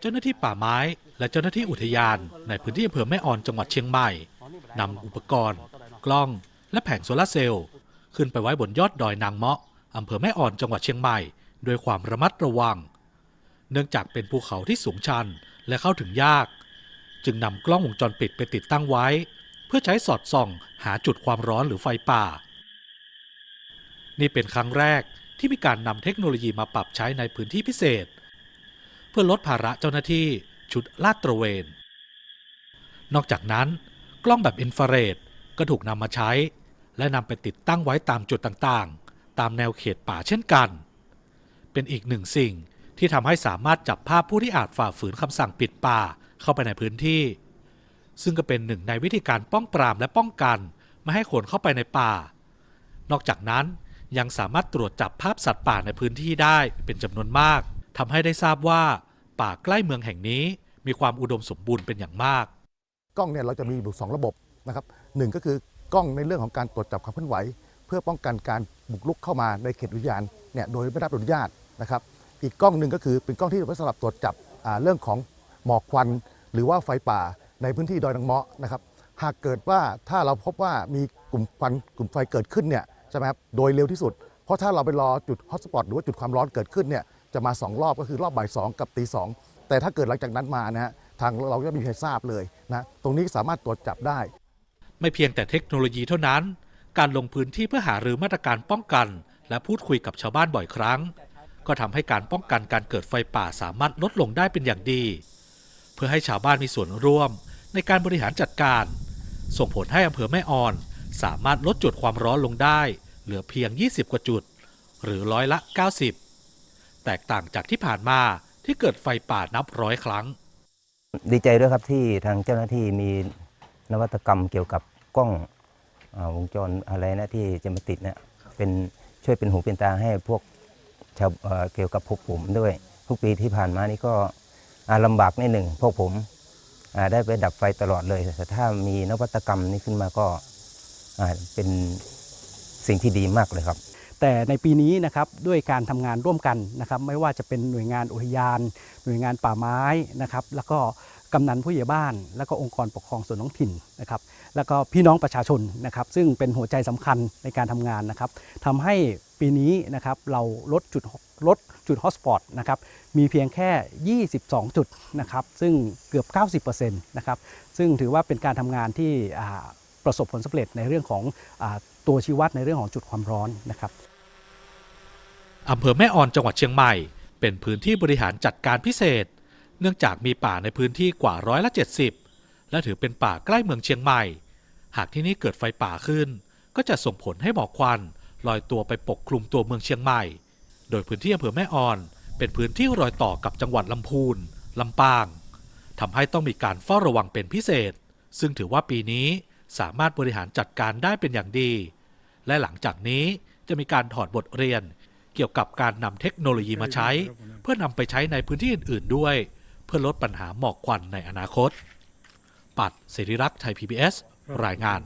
เจ้าหน้าที่ป่าไม้ และเจ้าหน้าที่อุทยานในพื้นที่อำเภอแม่ออนจังหวัดเชียงใหม่นำอุปกรณ์ กล้อง และแผงโซลาร์เซลล์ขึ้นไปไว้บนยอดดอยนางเมาะอำเภอแม่ออนจังหวัดเชียงใหม่ด้วยความระมัดระวัง เนื่องจากเป็นภูเขาที่สูงชันและเข้าถึงยาก จึงนำกล้องวงจรปิดไปติดตั้งไว้ เพื่อใช้สอดส่อง หาจุดความร้อนหรือไฟป่า นี่เป็นครั้งแรกที่มีการนำเทคโนโลยีมาปรับใช้ในพื้นที่พิเศษ พื่อลดภาระเจ้าหน้าที่ชุดลาดตระเวน นอกจากนั้น กล้องแบบอินฟราเรดก็ถูกนำมาใช้ และนำไปติดตั้งไว้ตามจุดต่างๆ ตามแนวเขตป่าเช่นกัน เป็นอีกหนึ่งสิ่งที่ทำให้สามารถจับภาพผู้ที่อาจฝ่าฝืนคำสั่งปิดป่าเข้าไปในพื้นที่ ซึ่งก็เป็นหนึ่งในวิธีการป้องปรามและป้องกันไม่ให้คนเข้าไปในป่า นอกจากนั้นยังสามารถตรวจจับภาพสัตว์ป่าในพื้นที่ได้เป็นจำนวนมากทำให้ได้ทราบว่า ป่าใกล้เมืองแห่งนี้ มีความอุดมสมบูรณ์เป็นอย่างมาก กล้องเนี่ยเราจะมีอยู่สองระบบนะครับหนึ่งก็คือกล้องในเรื่องของการตรวจจับความเคลื่อนไหว เพื่อป้องกันการบุกรุกเข้ามาในเขตอุทยานเนี่ยโดยไม่ได้รับอนุญาตนะครับ อีกกล้องหนึ่งก็คือเป็นกล้องที่ไว้สำหรับตรวจจับเรื่องของหมอกควัน หรือว่าไฟป่าในพื้นที่ดอยนางเมาะนะครับ หากเกิดว่าถ้าเราพบว่ามีกลุ่มควันกลุ่มไฟเกิดขึ้นเนี่ยใช่ไหมครับโดยเร็วที่สุด เพราะถ้าเราไปรอจุดฮอตสปอตหรือว่าจุดความร้อนเกิดขึ้นเนี่ย จะมา 2 รอบก็คือรอบบ่ายสองกับตีสองแต่ถ้าเกิดหลังจากนั้นมานะฮะทางเราก็ไม่มีใครทราบเลยนะตรงนี้สามารถตรวจจับได้ ไม่เพียงแต่เทคโนโลยีเท่านั้น การลงพื้นที่เพื่อหาหรือมาตรการป้องกัน และพูดคุยกับชาวบ้านบ่อยครั้ง ก็ทำให้การป้องกันการเกิดไฟป่าสามารถลดลงได้เป็นอย่างดี เพื่อให้ชาวบ้านมีส่วนร่วม ในการบริหารจัดการ ส่งผลให้อำเภอแม่ออน สามารถลดจุดความร้อนลงได้ เหลือเพียง 20 กว่าจุด หรือร้อยละ 90 แตกต่างจากที่ผ่านมาที่เกิดไฟป่านับร้อยครั้ง ดีใจด้วยครับที่ทางเจ้าหน้าที่มีนวัตกรรมเกี่ยวกับกล้องอาวงจรอะไรนะที่จะมาติดเนี่ยเป็นช่วยเป็นหูเป็นตาให้พวกชาวเเกี่ยวกับพวกผมด้วย ทุกปีที่ผ่านมานี่ก็อ่าลำบากนิดหนึ่งพวกผมได้ไปดับไฟตลอดเลย แต่ถ้ามีนวัตกรรมนี้ขึ้นมาก็เป็นสิ่งที่ดีมากเลยครับ แต่ในปีนี้นะครับด้วยการทำงานร่วมกันนะครับไม่ว่าจะเป็นหน่วยงานอุทยาน หน่วยงานป่าไม้นะครับแล้วก็กำนันผู้ใหญ่บ้าน แล้วก็องค์กรปกครองส่วนท้องถิ่นนะครับแล้วก็พี่น้องประชาชนนะครับซึ่งเป็นหัวใจสำคัญในการทำงานนะครับทำให้ปีนี้นะครับเราลดจุดลดจุดฮอสปอตนะครับมีเพียงแค่ 22 จุดนะครับซึ่งเกือบ 90%นะครับซึ่งถือว่าเป็นการทำงานที่ประสบผลสำเร็จในเรื่องของอตัวชี้วัดในเรื่องของจุดความร้อนนะครับ อำเภอแม่ออนจังหวัดเชียงใหม่ เป็นพื้นที่บริหารจัดการพิเศษ เนื่องจากมีป่าในพื้นที่กว่าร้อยละ 70 และถือเป็นป่าใกล้เมืองเชียงใหม่ หากที่นี่เกิดไฟป่าขึ้น ก็จะส่งผลให้หมอกควันลอยตัวไปปกคลุมตัวเมืองเชียงใหม่ โดยพื้นที่อำเภอแม่ออน เป็นพื้นที่รอยต่อกับจังหวัดลำพูนลำปางทำให้ต้องมีการเฝ้าระวังเป็นพิเศษ ซึ่งถือว่าปีนี้สามารถบริหารจัดการได้เป็นอย่างดี และหลังจากนี้จะมีการถอดบทเรียน เกี่ยวกับการนำเทคโนโลยีมาใช้ เพื่อนำไปใช้ในพื้นที่อื่น ๆ ด้วย เพื่อลดปัญหาหมอกควันในอนาคต ปัดสิริรักษ์ไทย PBS รายงาน